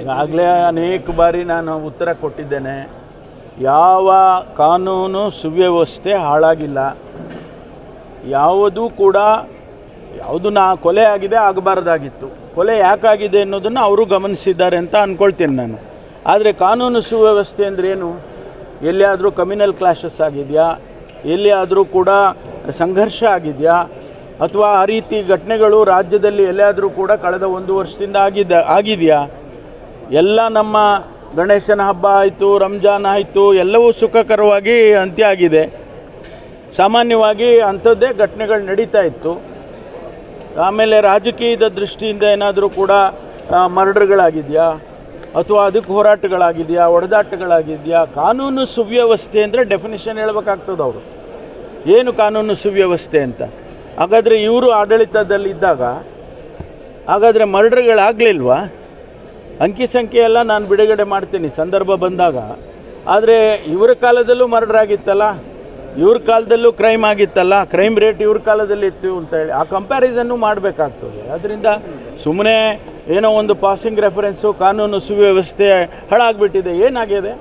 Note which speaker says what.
Speaker 1: ಈಗಾಗಲೇ ಅನೇಕ ಬಾರಿ ನಾನು ಉತ್ತರ ಕೊಟ್ಟಿದ್ದೇನೆ. ಯಾವ ಕಾನೂನು ಸುವ್ಯವಸ್ಥೆ ಹಾಳಾಗಿಲ್ಲ. ಯಾವುದೂ ಕೂಡ ಯಾವುದು ನಾ ಕೊಲೆ ಆಗಿದೆ ಆಗಬಾರ್ದಾಗಿತ್ತು. ಕೊಲೆ ಯಾಕಾಗಿದೆ ಅನ್ನೋದನ್ನು ಅವರು ಗಮನಿಸಿದ್ದಾರೆ ಅಂತ ಅಂದ್ಕೊಳ್ತೀನಿ ನಾನು. ಆದರೆ ಕಾನೂನು ಸುವ್ಯವಸ್ಥೆ ಏನು? ಎಲ್ಲಿಯಾದರೂ ಕಮ್ಯುನಲ್ ಕ್ಲಾಶಸ್ ಆಗಿದೆಯಾ? ಎಲ್ಲಿಯಾದರೂ ಕೂಡ ಸಂಘರ್ಷ ಆಗಿದೆಯಾ? ಅಥವಾ ಆ ರೀತಿ ಘಟನೆಗಳು ರಾಜ್ಯದಲ್ಲಿ ಎಲ್ಲಿಯಾದರೂ ಕೂಡ ಕಳೆದ ಒಂದು ವರ್ಷದಿಂದ ಆಗಿದ್ದ ಆಗಿದೆಯಾ? ಎಲ್ಲ ನಮ್ಮ ಗಣೇಶನ ಹಬ್ಬ ಆಯಿತು, ರಂಜಾನ್ ಆಯಿತು, ಎಲ್ಲವೂ ಸುಖಕರವಾಗಿ ಅಂತ್ಯ ಆಗಿದೆ ಸಾಮಾನ್ಯವಾಗಿ ಅಂಥದ್ದೇ ಘಟನೆಗಳು ನಡೀತಾ ಇತ್ತು. ಆಮೇಲೆ ರಾಜಕೀಯದ ದೃಷ್ಟಿಯಿಂದ ಏನಾದರೂ ಕೂಡ ಮರ್ಡರ್ಗಳಾಗಿದೆಯಾ, ಅಥವಾ ಅದಕ್ಕೆ ಹೋರಾಟಗಳಾಗಿದೆಯಾ, ಒಡೆದಾಟಗಳಾಗಿದೆಯಾ, ಕಾನೂನು ಸುವ್ಯವಸ್ಥೆ ಅಂದರೆ ಡೆಫಿನಿಷನ್ ಹೇಳ್ಬೇಕಾಗ್ತದೆ ಅವರು. ಏನು ಕಾನೂನು ಸುವ್ಯವಸ್ಥೆ ಅಂತ? ಹಾಗಾದರೆ ಇವರು ಆಡಳಿತದಲ್ಲಿದ್ದಾಗ, ಹಾಗಾದರೆ ಮರ್ಡರ್ಗಳಾಗಲಿಲ್ವಾ? ಅಂಕಿ ಸಂಖ್ಯೆ ಎಲ್ಲ ನಾನು ಬಿಡುಗಡೆ ಮಾಡ್ತೀನಿ, ಸಂದರ್ಭ ಬಂದಾಗ. ಆದರೆ ಇವರ ಕಾಲದಲ್ಲೂ ಮರ್ಡರ್ ಆಗಿತ್ತಲ್ಲ? ಇವ್ರ ಕಾಲದಲ್ಲೂ ಕ್ರೈಮ್ ಆಗಿತ್ತಲ್ಲ? ಕ್ರೈಮ್ ರೇಟ್ ಇವ್ರ ಕಾಲದಲ್ಲಿ ಇತ್ತು ಅಂತ ಹೇಳಿ. ಆ ಕಂಪ್ಯಾರಿಸನ್ನು ಮಾಡಬೇಕಾಗ್ತದೆ. ಅದರಿಂದ ಸುಮ್ಮನೆ ಏನೋ ಒಂದು ಪಾಸಿಂಗ್ ರೆಫರೆನ್ಸು ಕಾನೂನು ಸುವ್ಯವಸ್ಥೆ ಹಾಳಾಗ್ಬಿಟ್ಟಿದೆ ಏನಾಗಿದೆ?